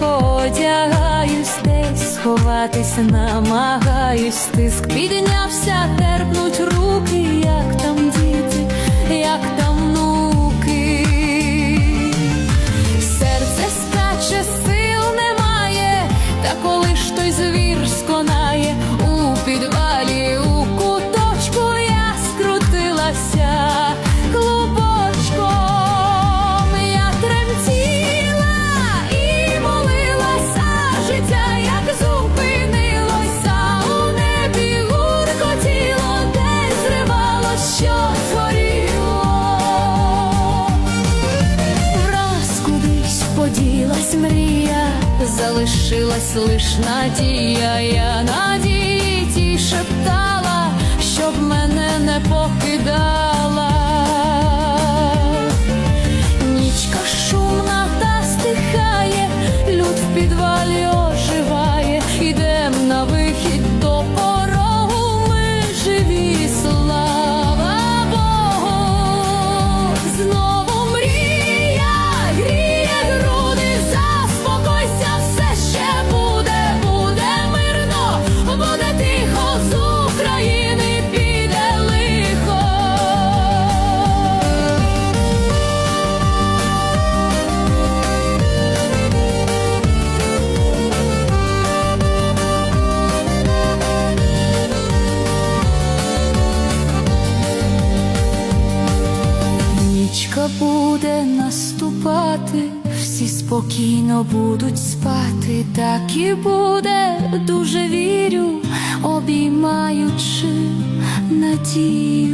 Швиденько одягаюсь, десь сховатись намагаюсь, тиск піднявся, терпнуть руки, як там діти, як там внуки. Серце скаче, сил немає, та коли ж той звір сконає у підвалі, у куточку я скрутилася поділась мрія, залишилась лиш надія, я надії ті шептала, Нічка буде наступати, всі спокійно будуть спати, так і буде, дуже вірю, обіймаючи надію.